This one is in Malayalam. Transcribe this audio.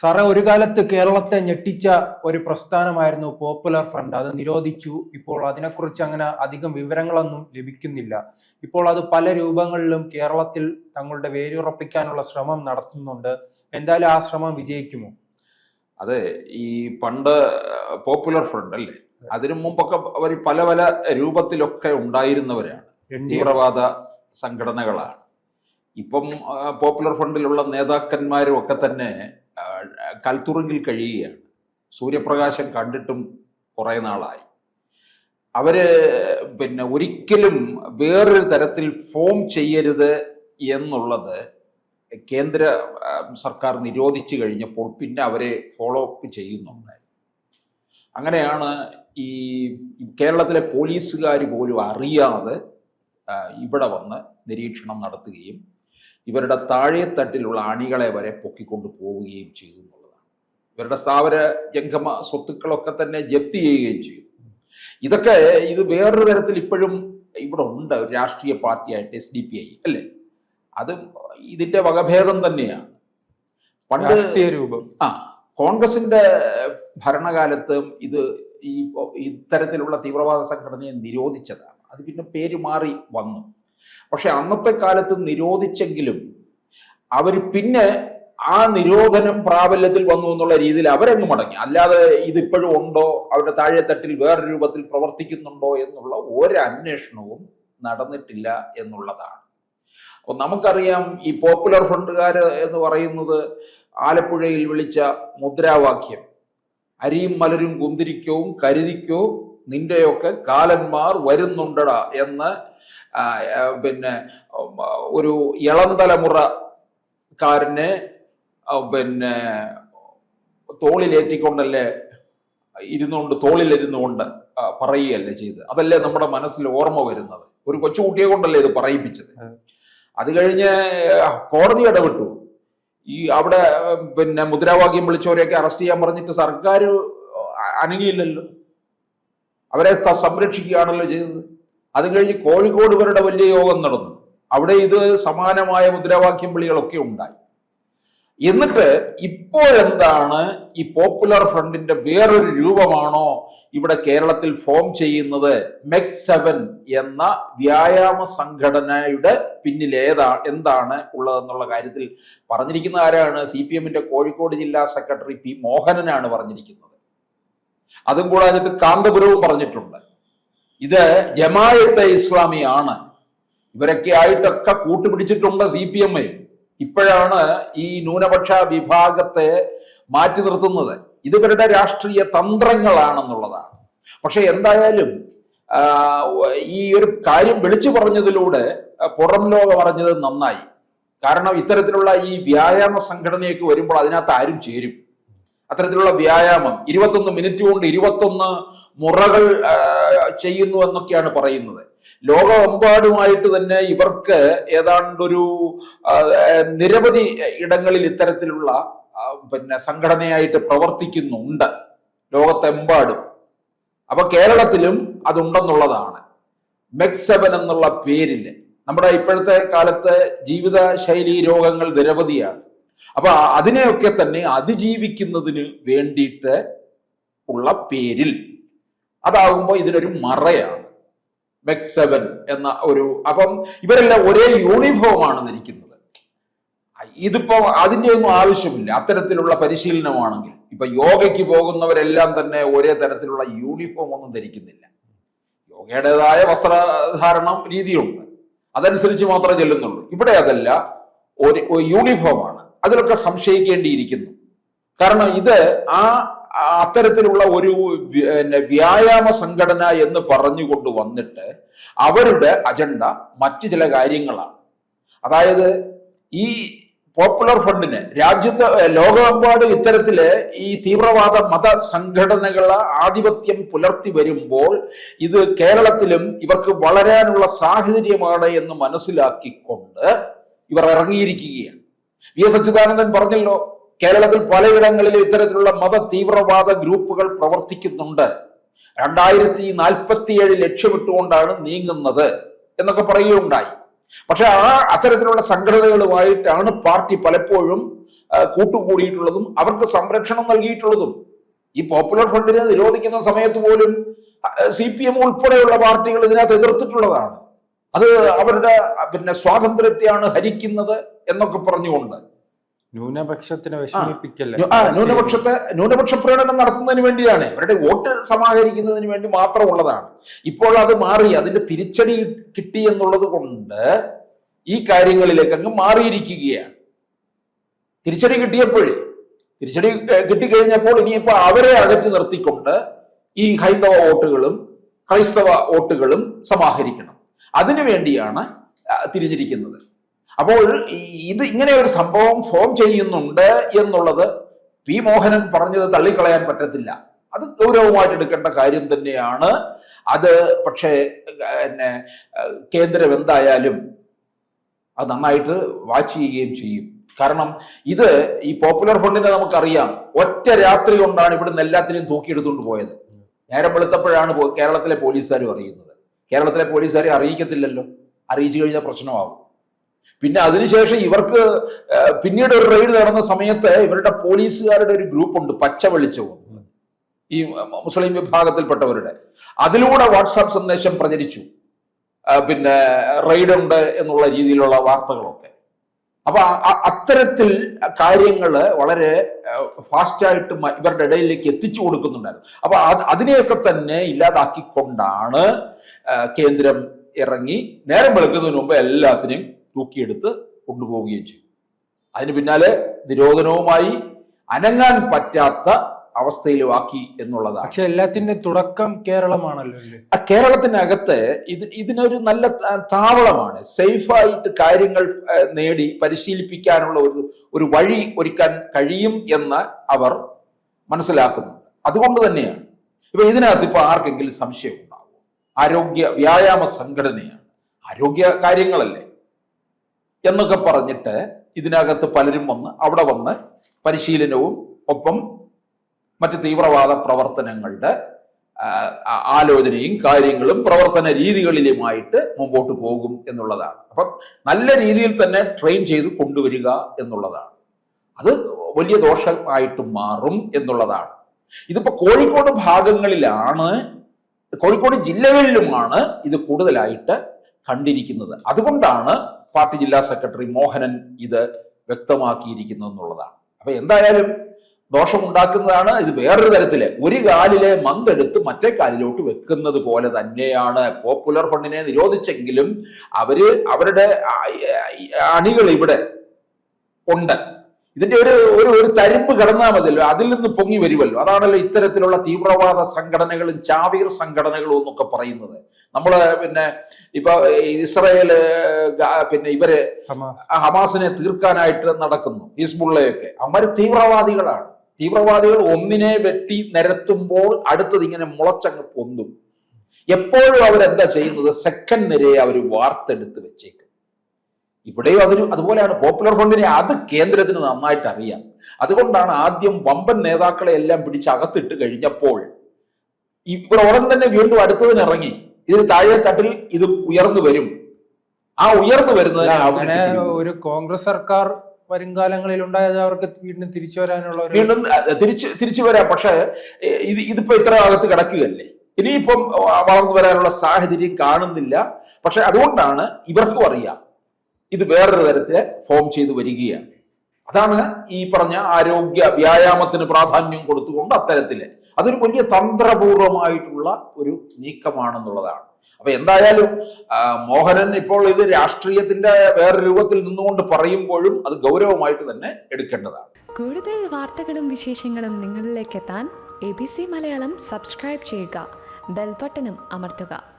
സാറേ ഒരു കാലത്ത് കേരളത്തെ ഞെട്ടിച്ച ഒരു പ്രസ്ഥാനമായിരുന്നു പോപ്പുലർ ഫ്രണ്ട് അത് നിരോധിച്ചു. ഇപ്പോൾ അതിനെക്കുറിച്ച് അങ്ങനെ അധികം വിവരങ്ങളൊന്നും ലഭിക്കുന്നില്ല. ഇപ്പോൾ അത് പല രൂപങ്ങളിലും കേരളത്തിൽ തങ്ങളുടെ വേരുറപ്പിക്കാനുള്ള ശ്രമം നടത്തുന്നുണ്ട്. എന്തായാലും ആ ശ്രമം വിജയിക്കുമോ? അതെ ഈ പണ്ട് പോപ്പുലർ ഫ്രണ്ട് അല്ലേ? അതിനു മുമ്പൊക്കെ അവർ പല പല രൂപത്തിലൊക്കെ ഉണ്ടായിരുന്നവരാണ്. തീവ്രവാദ സംഘടനകളാണ്. ഇപ്പം പോപ്പുലർ ഫ്രണ്ടിലുള്ള നേതാക്കന്മാരും ഒക്കെ തന്നെ കൽത്തുറുങ്കിൽ കഴിയുകയാണ്. സൂര്യപ്രകാശം കണ്ടിട്ടും കുറേ നാളായി. അവർ പിന്നെ ഒരിക്കലും വേറൊരു തരത്തിൽ ഫോം ചെയ്യരുത് എന്നുള്ളത് കേന്ദ്ര സർക്കാർ നിരോധിച്ചു കഴിഞ്ഞപ്പോൾ പിന്നെ അവരെ ഫോളോ അപ്പ് ചെയ്യുന്നുണ്ടായിരുന്നു. അങ്ങനെയാണ് ഈ കേരളത്തിലെ പോലീസുകാർ പോലും അറിയാതെ ഇവിടെ വന്ന് നിരീക്ഷണം നടത്തുകയും ഇവരുടെ താഴെത്തട്ടിലുള്ള അണികളെ വരെ പൊക്കിക്കൊണ്ട് പോവുകയും ചെയ്തു എന്നുള്ളതാണ് ഇവരുടെ സ്ഥാവര ജംഗമ സ്വത്തുക്കളൊക്കെ തന്നെ ജപ്തി ചെയ്യുകയും ചെയ്യും. ഇതൊക്കെ ഇത് വേറൊരു തരത്തിൽ ഇപ്പോഴും ഇവിടെ ഉണ്ട്. ഒരു രാഷ്ട്രീയ പാർട്ടിയായിട്ട് എസ് ഡി പി ഐ അല്ലേ? അത് ഇതിന്റെ വകഭേദം തന്നെയാണ്. പണ്ട് രൂപം. ആ കോൺഗ്രസിന്റെ ഭരണകാലത്തും ഇത് ഈ ഇത്തരത്തിലുള്ള തീവ്രവാദ സംഘടനയെ നിരോധിച്ചതാണ്. അത് പിന്നെ പേര് മാറി വന്നു. പക്ഷെ അന്നത്തെ കാലത്ത് നിരോധിച്ചെങ്കിലും അവർ പിന്നെ ആ നിരോധനം പ്രാബല്യത്തിൽ വന്നു എന്നുള്ള രീതിയിൽ അവരങ്ങ് മടങ്ങി. അല്ലാതെ ഇതിപ്പോഴും ഉണ്ടോ? അവരുടെ താഴെത്തട്ടിൽ വേറെ രൂപത്തിൽ പ്രവർത്തിക്കുന്നുണ്ടോ എന്നുള്ള ഒരു അന്വേഷണവും നടന്നിട്ടില്ല എന്നുള്ളതാണ്. അപ്പൊ നമുക്കറിയാം ഈ പോപ്പുലർ ഫ്രണ്ടുകാർ എന്ന് പറയുന്നത് ആലപ്പുഴയിൽ വിളിച്ച മുദ്രാവാക്യം. അരിയും മലരും കുന്തിരിക്കവും കരുതിക്കോ നിന്റെയൊക്കെ കാലന്മാർ വരുന്നുണ്ടടാ എന്ന് പിന്നെ ഒരു ഇളം തലമുറക്കാരനെ പിന്നെ തോളിലേറ്റിക്കൊണ്ടല്ലേ ഇരുന്നുകൊണ്ട് തോളിലിരുന്നുകൊണ്ട് പറയുകയല്ലേ ചെയ്ത് അതല്ലേ നമ്മുടെ മനസ്സിൽ ഓർമ്മ വരുന്നത്. ഒരു കൊച്ചുകുട്ടിയെ കൊണ്ടല്ലേ ഇത് പറയിപ്പിച്ചത്. അതെ. കഴിഞ്ഞ് കോടതി ഇടപെട്ടു ഈ അവിടെ പിന്നെ മുദ്രാവാക്യം വിളിച്ചവരെയൊക്കെ അറസ്റ്റ് ചെയ്യാൻ പറഞ്ഞിട്ട് സർക്കാർ അനങ്ങിയില്ലല്ലോ. അവരെ സംരക്ഷിക്കുകയാണല്ലോ ചെയ്തത്. അത് കഴിഞ്ഞ് കോഴിക്കോട് ഇവരുടെ വലിയ യോഗം നടന്നു. അവിടെ ഇത് സമാനമായ മുദ്രാവാക്യം വിളികളൊക്കെ ഉണ്ടായി. എന്നിട്ട് ഇപ്പോഴെന്താണ് ഈ പോപ്പുലർ ഫ്രണ്ടിന്റെ വേറൊരു രൂപമാണോ ഇവിടെ കേരളത്തിൽ ഫോം ചെയ്യുന്നത്? മെക്സ് സെവൻ എന്ന വ്യായാമ സംഘടനയുടെ പിന്നിൽ ഏതാ എന്താണ് ഉള്ളതെന്നുള്ള കാര്യത്തിൽ പറഞ്ഞിരിക്കുന്ന ആരാണ്? സി പി എമ്മിന്റെ കോഴിക്കോട് ജില്ലാ സെക്രട്ടറി പി മോഹനനാണ് പറഞ്ഞിരിക്കുന്നത്. അതും കൂടാഞ്ഞിട്ട് കാന്തപുരവും പറഞ്ഞിട്ടുണ്ട്. ഇത് ജമായത്തെ ഇസ്ലാമിയാണ്. ഇവരൊക്കെ ആയിട്ടൊക്കെ കൂട്ടുപിടിച്ചിട്ടുണ്ട് സി പി എം ഇപ്പോഴാണ് ഈ ന്യൂനപക്ഷ വിഭാഗത്തെ മാറ്റി നിർത്തുന്നത്. ഇതുവരുടെ രാഷ്ട്രീയ തന്ത്രങ്ങളാണെന്നുള്ളതാണ്. പക്ഷെ എന്തായാലും ഈ ഒരു കാര്യം വിളിച്ചു പറഞ്ഞതിലൂടെ പുറം ലോകം അറിഞ്ഞത് നന്നായി. കാരണം ഇത്തരത്തിലുള്ള ഈ വ്യായാമ സംഘടനയൊക്കെ വരുമ്പോൾ അതിനകത്ത് ആരും ചേരും. അത്തരത്തിലുള്ള വ്യായാമം ഇരുപത്തൊന്ന് മിനിറ്റ് കൊണ്ട് ഇരുപത്തൊന്ന് മുറകൾ ചെയ്യുന്നു എന്നൊക്കെയാണ് പറയുന്നത്. ലോകമെമ്പാടുമായിട്ട് തന്നെ ഇവർക്ക് ഏതാണ്ടൊരു നിരവധി ഇടങ്ങളിൽ ഇത്തരത്തിലുള്ള പിന്നെ സംഘടനയായിട്ട് പ്രവർത്തിക്കുന്നുണ്ട്. ലോകത്തെമ്പാടും. അപ്പൊ കേരളത്തിലും അതുണ്ടെന്നുള്ളതാണ്. മെക്സെവൻ എന്നുള്ള പേരിൽ. നമ്മുടെ ഇപ്പോഴത്തെ കാലത്ത് ജീവിതശൈലി രോഗങ്ങൾ നിരവധിയാണ്. അപ്പൊ അതിനെയൊക്കെ തന്നെ അതിജീവിക്കുന്നതിന് വേണ്ടിയിട്ട് ഉള്ള പേരിൽ. അതാകുമ്പോൾ ഇതിനൊരു മറയാണ്. മെക്സെവൻ എന്ന ഒരു അപ്പം ഇവരെല്ലാം ഒരേ യൂണിഫോമാണ് ധരിക്കുന്നത് ഇതിപ്പോ അതിന്റെ ഒന്നും ആവശ്യമില്ല. അത്തരത്തിലുള്ള പരിശീലനമാണെങ്കിൽ. ഇപ്പൊ യോഗയ്ക്ക് പോകുന്നവരെല്ലാം തന്നെ ഒരേ തരത്തിലുള്ള യൂണിഫോം ഒന്നും ധരിക്കുന്നില്ല. യോഗയുടേതായ വസ്ത്രധാരണം രീതിയുണ്ട്. അതനുസരിച്ച് മാത്രമേ ചെല്ലുന്നുള്ളൂ. ഇവിടെ അതല്ല ഒരു യൂണിഫോമാണ്. അതിലൊക്കെ സംശയിക്കേണ്ടിയിരിക്കുന്നു. കാരണം ഇത് ആ അത്തരത്തിലുള്ള ഒരു പിന്നെ വ്യായാമ സംഘടന എന്ന് പറഞ്ഞുകൊണ്ട് വന്നിട്ട് അവരുടെ അജണ്ട മറ്റ് ചില കാര്യങ്ങളാണ്. അതായത് ഈ പോപ്പുലർ ഫണ്ടിന് രാജ്യത്ത് ലോകമെമ്പാടും ഇത്തരത്തിൽ ഈ തീവ്രവാദ മത സംഘടനകളെ ആധിപത്യം പുലർത്തി വരുമ്പോൾ ഇത് കേരളത്തിലും ഇവർക്ക് വളരാനുള്ള സാഹചര്യമാണ് എന്ന് മനസ്സിലാക്കിക്കൊണ്ട് ഇവർ ഇറങ്ങിയിരിക്കുകയാണ്. വി എസ് അച്യുതാനന്ദൻ പറഞ്ഞല്ലോ കേരളത്തിൽ പലയിടങ്ങളിൽ ഇത്തരത്തിലുള്ള മത തീവ്രവാദ ഗ്രൂപ്പുകൾ പ്രവർത്തിക്കുന്നുണ്ട്. രണ്ടായിരത്തി നാൽപ്പത്തിയേഴ് ലക്ഷ്യമിട്ടുകൊണ്ടാണ് നീങ്ങുന്നത് എന്നൊക്കെ പറയുകയുണ്ടായി. പക്ഷെ ആ അത്തരത്തിലുള്ള സംഘടനകളുമായിട്ടാണ് പാർട്ടി പലപ്പോഴും കൂട്ടുകൂടിയിട്ടുള്ളതും അവർക്ക് സംരക്ഷണം നൽകിയിട്ടുള്ളതും. ഈ പോപ്പുലർ ഫ്രണ്ടിനെ നിരോധിക്കുന്ന സമയത്ത് പോലും സി പി എം ഉൾപ്പെടെയുള്ള പാർട്ടികൾ ഇതിനകത്ത് എതിർത്തിട്ടുള്ളതാണ്. അത് അവരുടെ പിന്നെ സ്വാതന്ത്ര്യത്തെയാണ് ഹരിക്കുന്നത് എന്നൊക്കെ പറഞ്ഞുകൊണ്ട്. ന്യൂനപക്ഷത്തിനെ വിഷമിപ്പിക്കല്ലേ? ന്യൂ- ആ ന്യൂനപക്ഷത്തെ ന്യൂനപക്ഷ പ്രകടനം നടത്തുന്നതിന് വേണ്ടിയാണ്. അവരുടെ വോട്ട് സമാഹരിക്കുന്നതിന് വേണ്ടി മാത്രമുള്ളതാണ്. ഇപ്പോൾ അത് മാറി അതിന്റെ തിരിച്ചടി കിട്ടി എന്നുള്ളത് കൊണ്ട് ഈ കാര്യങ്ങളിലേക്ക് അങ്ങ് മാറിയിരിക്കുകയാണ്. തിരിച്ചടി കിട്ടിയപ്പോഴേ തിരിച്ചടി കിട്ടിക്കഴിഞ്ഞപ്പോൾ ഇനിയിപ്പോൾ അവരെ അകറ്റി നിർത്തിക്കൊണ്ട് ഈ ഹൈന്ദവ വോട്ടുകളും ക്രൈസ്തവ വോട്ടുകളും സമാഹരിക്കണം. അതിനു വേണ്ടിയാണ് തിരിഞ്ഞിരിക്കുന്നത്. അപ്പോൾ ഇത് ഇങ്ങനെ ഒരു സംഭവം ഫോം ചെയ്യുന്നുണ്ട് എന്നുള്ളത് പി മോഹനൻ പറഞ്ഞത് തള്ളിക്കളയാൻ പറ്റത്തില്ല. അത് ഗൗരവമായിട്ട് എടുക്കേണ്ട കാര്യം തന്നെയാണ്. അത് പക്ഷേ പിന്നെ കേന്ദ്രം എന്തായാലും അത് നന്നായിട്ട് വാച്ച് ചെയ്യുകയും ചെയ്യും. കാരണം ഇത് ഈ പോപ്പുലർ ഫ്രണ്ടിനെ നമുക്കറിയാം. ഒറ്റ രാത്രി കൊണ്ടാണ് ഇവിടുന്ന് എല്ലാത്തിനെയും തൂക്കിയെടുത്തുകൊണ്ട് പോയത്. നേരം വെളുത്തപ്പോഴാണ് കേരളത്തിലെ പോലീസുകാരും അറിയുന്നത്. കേരളത്തിലെ പോലീസുകാരെ അറിയിക്കത്തില്ലല്ലോ. അറിയിച്ചു കഴിഞ്ഞാൽ പ്രശ്നമാകും പിന്നെ അതിനുശേഷം ഇവർക്ക് പിന്നീട് ഒരു റെയ്ഡ് നടന്ന സമയത്ത് ഇവരുടെ പോലീസുകാരുടെ ഒരു ഗ്രൂപ്പ് ഉണ്ട് പച്ച വെളിച്ചവും ഈ മുസ്ലിം വിഭാഗത്തിൽപ്പെട്ടവരുടെ. അതിലൂടെ വാട്സാപ്പ് സന്ദേശം പ്രചരിച്ചു. പിന്നെ റെയ്ഡ് ഉണ്ട് എന്നുള്ള രീതിയിലുള്ള വാർത്തകളൊക്കെ. അപ്പൊ അത്തരത്തിൽ കാര്യങ്ങൾ വളരെ ഫാസ്റ്റായിട്ട് ഇവരുടെ ഇടയിലേക്ക് എത്തിച്ചു കൊടുക്കുന്നുണ്ടായിരുന്നു. അപ്പൊ അത് അതിനെയൊക്കെ തന്നെ ഇല്ലാതാക്കിക്കൊണ്ടാണ് കേന്ദ്രം ഇറങ്ങി നേരം വെളുക്കുന്നതിന് മുമ്പ് എല്ലാത്തിനെയും തൂക്കിയെടുത്ത് കൊണ്ടുപോവുകയും ചെയ്യും. അതിന് പിന്നാലെ നിരോധനവുമായി അനങ്ങാൻ പറ്റാത്ത അവസ്ഥയിലുമാക്കി എന്നുള്ളതാണ്. പക്ഷെ എല്ലാത്തിന്റെ തുടക്കം കേരളമാണല്ലോ കേരളത്തിനകത്ത് ഇത് ഇതിനൊരു നല്ല താവളമാണ്. സേഫായിട്ട് കാര്യങ്ങൾ നേടി പരിശീലിപ്പിക്കാനുള്ള ഒരു ഒരു വഴി ഒരുക്കാൻ കഴിയും എന്ന് അവർ മനസ്സിലാക്കുന്നുണ്ട്. അതുകൊണ്ട് തന്നെയാണ്. ഇപ്പൊ ഇതിനകത്ത് ഇപ്പൊ ആർക്കെങ്കിലും സംശയം ഉണ്ടാവും? ആരോഗ്യ വ്യായാമ സംഘടനയാണ്. ആരോഗ്യ കാര്യങ്ങളല്ലേ? എന്നൊക്കെ പറഞ്ഞിട്ട് ഇതിനകത്ത് പലരും വന്ന് അവിടെ വന്ന് പരിശീലനവും ഒപ്പം മറ്റ് തീവ്രവാദ പ്രവർത്തനങ്ങളുടെ ആലോചനയും കാര്യങ്ങളും പ്രവർത്തന രീതികളിലുമായിട്ട് മുമ്പോട്ട് പോകും എന്നുള്ളതാണ്. അപ്പം നല്ല രീതിയിൽ തന്നെ ട്രെയിൻ ചെയ്ത് കൊണ്ടുവരിക എന്നുള്ളതാണ്. അത് വലിയ ദോഷമായിട്ട് മാറും എന്നുള്ളതാണ്. ഇതിപ്പോൾ കോഴിക്കോട് ഭാഗങ്ങളിലാണ് കോഴിക്കോട് ജില്ലകളിലുമാണ് ഇത് കൂടുതലായിട്ട് കണ്ടിരിക്കുന്നത്. അതുകൊണ്ടാണ് പാർട്ടി ജില്ലാ സെക്രട്ടറി മോഹനൻ ഇത് വ്യക്തമാക്കിയിരിക്കുന്നു എന്നുള്ളതാണ്. അപ്പൊ എന്തായാലും ദോഷമുണ്ടാക്കുന്നതാണ്. ഇത് വേറൊരു തരത്തിൽ ഒരു കാലിലെ മന്തെടുത്ത് മറ്റേ കാലിലോട്ട് വെക്കുന്നത് പോലെ തന്നെയാണ്. പോപ്പുലർ ഫണ്ടിനെ നിരോധിച്ചെങ്കിലും അവർ അവരുടെ അണികൾ ഇവിടെ ഉണ്ട്. ഇതിന്റെ ഒരു ഒരു ഒരു തരിപ്പ് കിടന്നാൽ മതിയല്ലോ. അതിൽ നിന്ന് പൊങ്ങി വരുമല്ലോ അതാണല്ലോ ഇത്തരത്തിലുള്ള തീവ്രവാദ സംഘടനകളും ചാവീർ സംഘടനകളും എന്നൊക്കെ പറയുന്നത്. നമ്മൾ പിന്നെ ഇപ്പൊ ഇസ്രയേൽ പിന്നെ ഇവർ ഹമാസിനെ തീർക്കാനായിട്ട് നടക്കുന്നു. ഹിസ്ബുള്ളയൊക്കെ. അവർ തീവ്രവാദികളാണ്. തീവ്രവാദികൾ ഒന്നിനെ വെട്ടി നിരത്തുമ്പോൾ അടുത്തത് ഇങ്ങനെ മുളച്ചങ്ങ് പൊന്തും. എപ്പോഴും അവരെന്താ ചെയ്യുന്നത്? സെക്കൻഡ് നിരയെ അവർ വാർത്തെടുത്ത് വെച്ചേക്കും. ഇവിടെയും അതിന് അതുപോലെയാണ് പോപ്പുലർ ഫ്രണ്ടിനെ അത് കേന്ദ്രത്തിന് നന്നായിട്ട് അറിയാം. അതുകൊണ്ടാണ് ആദ്യം വമ്പൻ നേതാക്കളെ എല്ലാം പിടിച്ച് അകത്തിട്ട് കഴിഞ്ഞപ്പോൾ ഇവർ ഉടൻ തന്നെ വീണ്ടും അടുത്തതിന് ഇറങ്ങി. ഇതിന് താഴെ തട്ടിൽ ഇത് ഉയർന്നു വരും. ആ ഉയർന്നു വരുന്നത് അങ്ങനെ ഒരു കോൺഗ്രസ് സർക്കാർ വരുംകാലങ്ങളിൽ ഉണ്ടായത് അവർക്ക് വീണ്ടും തിരിച്ചു വരാനുള്ള വീണ്ടും തിരിച്ചു തിരിച്ച് വരാം. പക്ഷേ ഇത് ഇതിപ്പോ ഇത്ര അകത്ത് കിടക്കുകയല്ലേ? ഇനിയിപ്പം വളർന്നു വരാനുള്ള സാഹചര്യം കാണുന്നില്ല. പക്ഷെ അതുകൊണ്ടാണ് ഇവർക്കും അറിയാം. ഇത് വേറൊരു തരത്തിൽ ഫോം ചെയ്തു വരികയാണ്. അതാണ് ഈ പറഞ്ഞ ആരോഗ്യ വ്യായാമത്തിന് പ്രാധാന്യം കൊടുത്തുകൊണ്ട് അത്തരത്തിൽ. അതൊരു വലിയ തന്ത്രപൂർവമായിട്ടുള്ള ഒരു നീക്കമാണെന്നുള്ളതാണ്. അപ്പൊ എന്തായാലും മോഹനൻ ഇപ്പോൾ ഇത് രാഷ്ട്രീയത്തിന്റെ വേറെ രൂപത്തിൽ നിന്നുകൊണ്ട് പറയുമ്പോഴും അത് ഗൗരവമായിട്ട് തന്നെ എടുക്കേണ്ടതാണ്. കൂടുതൽ വാർത്തകളും വിശേഷങ്ങളും നിങ്ങളിലേക്ക് എത്താൻ A B C Malayalam subscribe ചെയ്യുക. ബെൽബട്ടനും അമർത്തുക.